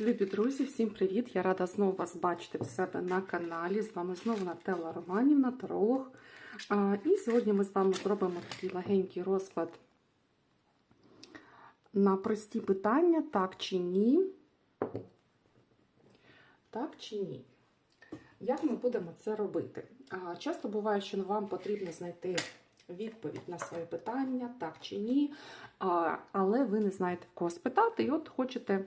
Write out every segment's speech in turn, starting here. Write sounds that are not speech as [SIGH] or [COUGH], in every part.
Любі друзі, всім привіт! Я рада знову вас бачити в себе на каналі. З вами знову Нателла Романівна, таролог. І сьогодні ми з вами зробимо такий легенький розклад на прості питання, так чи ні. Так чи ні. Як ми будемо це робити? Часто буває, що вам потрібно знайти відповідь на своє питання, так чи ні. Але ви не знаєте, кого спитати, і от хочете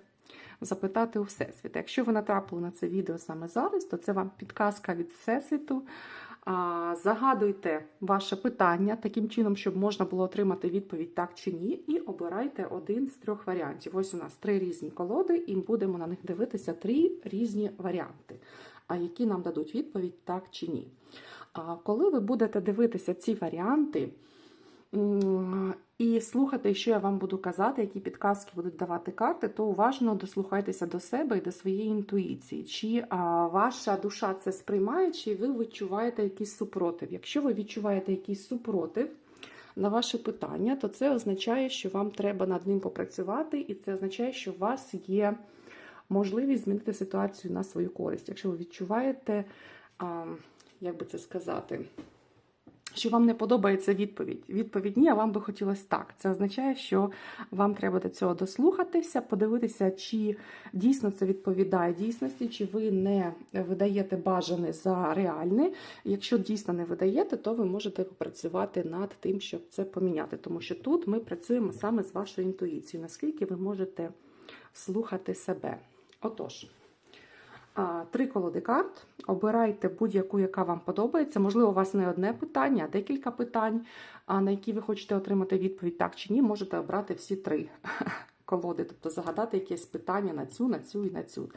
запитати у Всесвіта. Якщо ви натрапили на це відео саме зараз, то це вам підказка від Всесвіту. Загадуйте ваше питання таким чином, щоб можна було отримати відповідь так чи ні, і обирайте один з трьох варіантів. Ось у нас три різні колоди, і будемо на них дивитися три різні варіанти, які нам дадуть відповідь так чи ні. Коли ви будете дивитися ці варіанти, і слухати, що я вам буду казати, які підказки будуть давати карти, то уважно дослухайтеся до себе і до своєї інтуїції. Чи а, ваша душа це сприймає, чи ви відчуваєте якийсь супротив. Якщо ви відчуваєте якийсь супротив на ваше питання, то це означає, що вам треба над ним попрацювати, і це означає, що у вас є можливість змінити ситуацію на свою користь. Якщо ви відчуваєте, а, як би це сказати, що вам не подобається відповідь. Відповідь ні, а вам би хотілося так. Це означає, що вам треба до цього дослухатися, подивитися, чи дійсно це відповідає дійсності, чи ви не видаєте бажане за реальне. Якщо дійсно не видаєте, то ви можете попрацювати над тим, щоб це поміняти. Тому що тут ми працюємо саме з вашою інтуїцією, наскільки ви можете слухати себе. Отож. Три колоди карт. Обирайте будь-яку, яка вам подобається. Можливо, у вас не одне питання, а декілька питань, на які ви хочете отримати відповідь так чи ні, можете обрати всі три [LAUGHS] колоди, тобто загадати якесь питання на цю, на цю і на цю.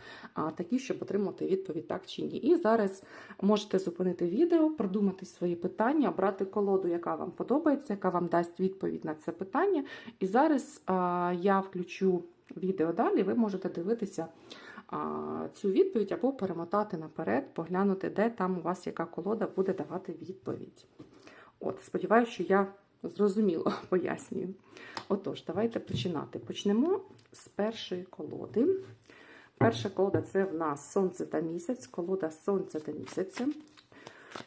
Такі, щоб отримати відповідь так чи ні. І зараз можете зупинити відео, продумати свої питання, обрати колоду, яка вам подобається, яка вам дасть відповідь на це питання. І зараз я включу відео далі, ви можете дивитися цю відповідь або перемотати наперед, поглянути, де там у вас яка колода буде давати відповідь. От, сподіваюся, що я зрозуміло [LAUGHS] пояснюю. Отож, давайте починати. Почнемо з першої колоди. Перша колода це в нас Сонце та місяць, колода Сонця та місяця.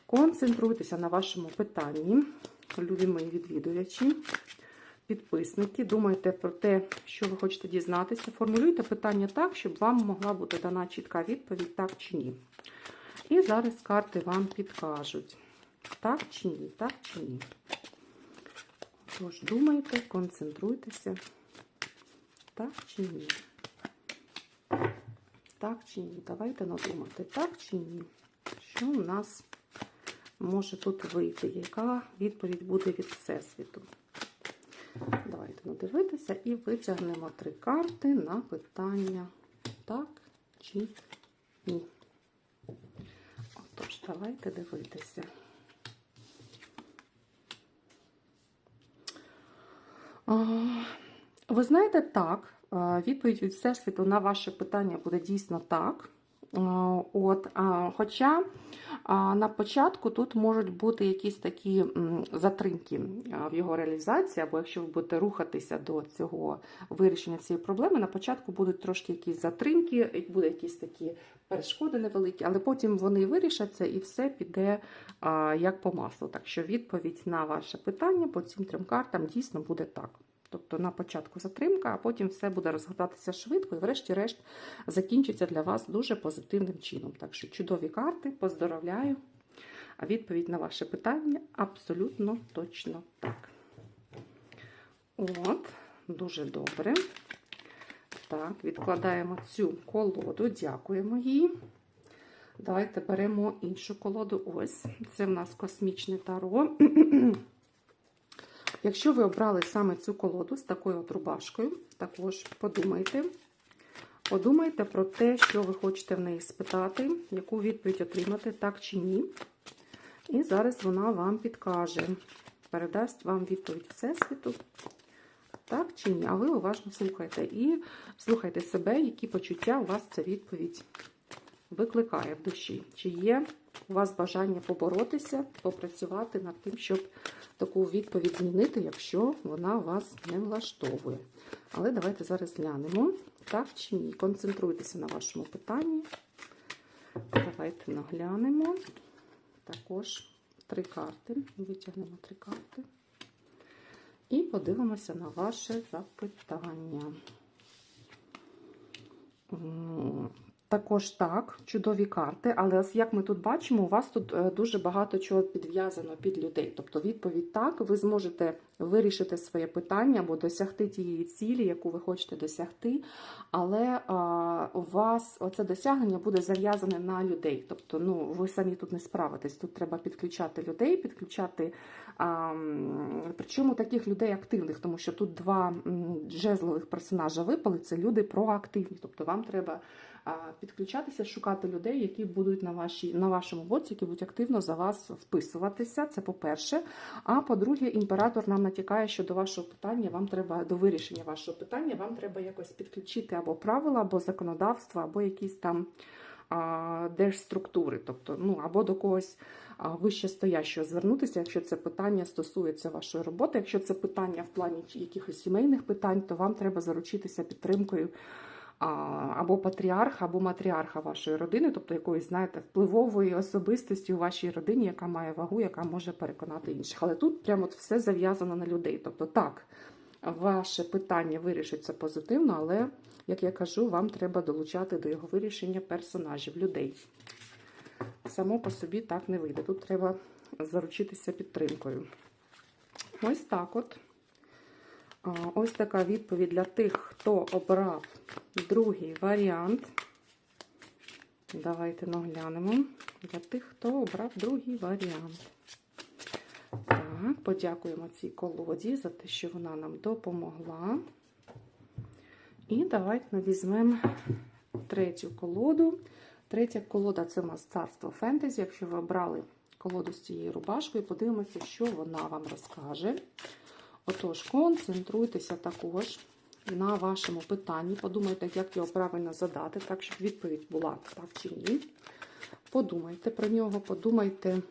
Концентруйтеся на вашому питанні, любі мої відвідувачі підписники, думайте про те, що ви хочете дізнатися. Формулюйте питання так, щоб вам могла бути дана чітка відповідь, так чи ні. І зараз карти вам підкажуть, так чи ні, так чи ні. Тож, думайте, концентруйтеся, так чи ні. Так чи ні. Давайте надумати, так чи ні. Що у нас може тут вийти? Яка відповідь буде від Всесвіту? Давайте надивитися і витягнемо три карти на питання так чи ні. Отож, давайте дивитися. Ви знаєте, так, відповідь від Всесвіту на ваше питання буде дійсно так. От, Хоча на початку тут можуть бути якісь такі затримки в його реалізації, або якщо ви будете рухатися до цього вирішення цієї проблеми, на початку будуть трошки якісь затримки, будуть якісь такі перешкоди невеликі, але потім вони вирішаться і все піде як по маслу. Так що відповідь на ваше питання по цим трьом картам дійсно буде так. Тобто на початку затримка, а потім все буде розгортатися швидко і, врешті-решт, закінчиться для вас дуже позитивним чином. Так що чудові карти, поздоровляю. А відповідь на ваше питання абсолютно точно так. От, дуже добре. Так, відкладаємо цю колоду, дякуємо їй. Давайте беремо іншу колоду. Ось, це в нас космічне таро. [CLEARS THROAT] Якщо ви обрали саме цю колоду з такою от рубашкою, також подумайте. Подумайте про те, що ви хочете в неї спитати, яку відповідь отримати, так чи ні. І зараз вона вам підкаже, передасть вам відповідь Всесвіту, так чи ні. А ви уважно слухайте. І слухайте себе, які почуття у вас ця відповідь викликає в душі. Чи є у вас бажання поборотися, попрацювати над тим, щоб таку відповідь змінити, якщо вона вас не влаштовує. Але давайте зараз глянемо, Так чи ні? Концентруйтеся на вашому питанні. Давайте наглянемо. Також три карти. Витягнемо три карти. І подивимося на ваше запитання. Також так, чудові карти, але як ми тут бачимо, у вас тут е, дуже багато чого підв'язано під людей. Тобто відповідь так, ви зможете вирішити своє питання або досягти тієї цілі, яку ви хочете досягти, але а, у вас оце досягнення буде зав'язане на людей. Тобто, ну, ви самі тут не справитесь. Тут треба підключати людей, підключати, а, причому таких людей активних, тому що тут два жезлових персонажа випали, це люди проактивні. Тобто вам треба підключатися, шукати людей, які будуть на, вашій, на вашому боці, які будуть активно за вас вписуватися. Це по-перше. А по-друге, імператор нам натякає, що до вашого питання вам треба до вирішення вашого питання, вам треба якось підключити або правила, або законодавство, або якісь там а, держструктури, тобто, ну або до когось а, вище стоящого звернутися, якщо це питання стосується вашої роботи. Якщо це питання в плані якихось сімейних питань, то вам треба заручитися підтримкою або патріарха, або матріарха вашої родини, тобто якоїсь, знаєте, впливової особистості у вашій родині, яка має вагу, яка може переконати інших. Але тут прямо все зав'язано на людей. Тобто, так, ваше питання вирішиться позитивно, але, як я кажу, вам треба долучати до його вирішення персонажів, людей. Само по собі так не вийде. Тут треба заручитися підтримкою. Ось так от. Ось така відповідь для тих, хто обрав другий варіант. Давайте наглянемо. Для тих, хто обрав другий варіант. Так, подякуємо цій колоді за те, що вона нам допомогла. І давайте візьмемо третю колоду. Третя колода це у нас царство фентезі. Якщо ви обрали колоду з цією рубашкою, подивимося, що вона вам розкаже. Отож, концентруйтеся також на вашому питанні. Подумайте, як його правильно задати, так, щоб відповідь була так чи ні. Подумайте про нього, подумайте,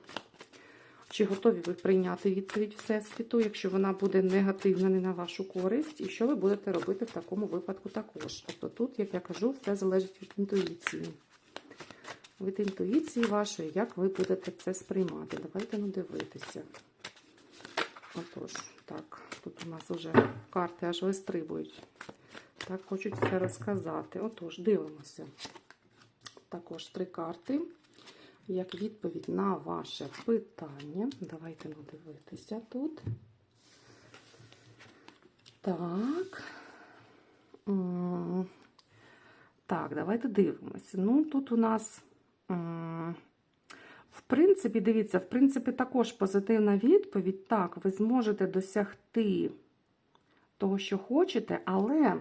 чи готові ви прийняти відповідь Всесвіту, якщо вона буде негативна не на вашу користь, і що ви будете робити в такому випадку також. Тобто тут, як я кажу, все залежить від інтуїції. Від інтуїції вашої, як ви будете це сприймати. Давайте ну дивитися. Отож, так, тут у нас вже карти аж вистрибують. Так, хочуть все розказати. Отож, дивимося. Також три карти. Як відповідь на ваше питання. Давайте ну дивитися тут. Так. Так, давайте дивимося. Ну, тут у нас. Принципі, дивіться, в принципі, також позитивна відповідь. Так, ви зможете досягти того, що хочете, але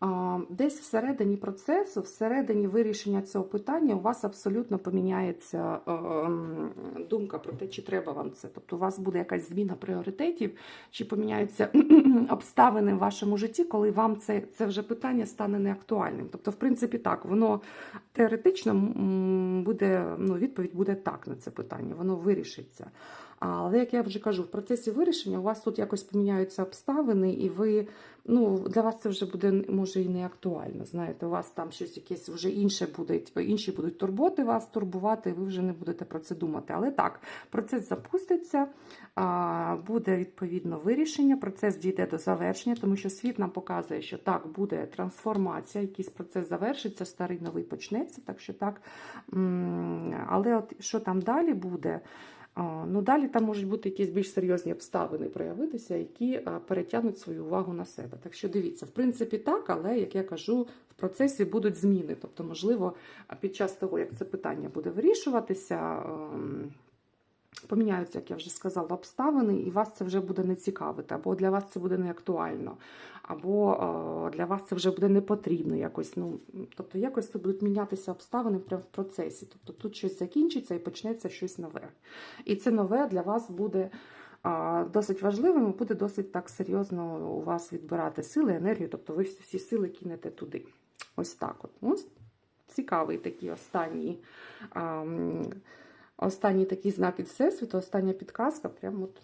а, десь всередині процесу, всередині вирішення цього питання, у вас абсолютно поміняється м, думка про те, чи треба вам це. Тобто, у вас буде якась зміна пріоритетів, чи поміняються обставини в вашому житті, коли вам це, це вже питання стане неактуальним. Тобто, в принципі, так, воно теоретично буде, ну, відповідь буде так на це питання, воно вирішиться. Але як я вже кажу, в процесі вирішення у вас тут якось поміняються обставини, і ви ну для вас це вже буде може і не актуально. Знаєте, у вас там щось якесь вже інше буде, інші будуть турботи вас турбувати, і ви вже не будете про це думати. Але так, процес запуститься, буде відповідно вирішення, процес дійде до завершення, тому що світ нам показує, що так буде трансформація, якийсь процес завершиться, старий новий почнеться. Так що так, але от що там далі буде? Ну, далі там можуть бути якісь більш серйозні обставини проявитися, які перетягнуть свою увагу на себе. Так що дивіться, в принципі, так, але як я кажу, в процесі будуть зміни. Тобто, можливо, під час того, як це питання буде вирішуватися, ем, поміняються, як я вже сказала, обставини, і вас це вже буде не цікавити, або для вас це буде не актуально, або е, для вас це вже буде не потрібно якось. Ну, тобто, якось тут будуть мінятися обставини прямо в процесі. Тобто тут щось закінчиться і почнеться щось нове. І це нове для вас буде. Досить важливим і буде досить так серйозно у вас відбирати сили, енергію, тобто ви всі сили кинете туди. Ось так. от. Ось цікавий такий останній Останній такий знак від Всесвіту, остання підказка. Прямо от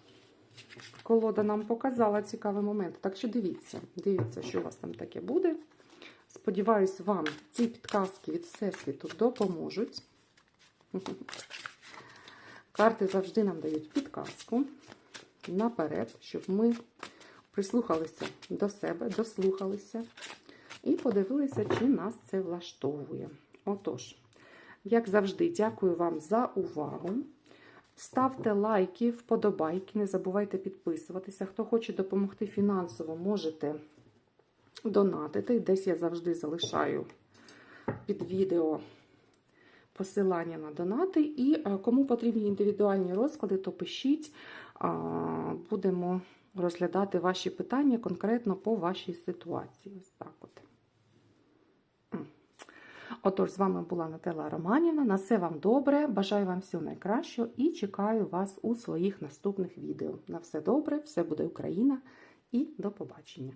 колода нам показала цікавий момент. Так що дивіться, дивіться, що у вас там таке буде. Сподіваюсь, вам ці підказки від Всесвіту допоможуть. [LAUGHS] Карти завжди нам дають підказку наперед, щоб ми прислухалися до себе, дослухалися і подивилися, чи нас це влаштовує. Отож, як завжди, дякую вам за увагу. Ставте лайки, вподобайки, не забувайте підписуватися. Хто хоче допомогти фінансово, можете донатити. Десь я завжди залишаю під відео посилання на донати. І е, кому потрібні індивідуальні розклади, то пишіть. Будемо розглядати ваші питання конкретно по вашій ситуації. Ось так от. Отож, з вами була Нателла Романівна. На все вам добре. Бажаю вам всього найкращого і чекаю вас у своїх наступних відео. На все добре, все буде Україна і до побачення!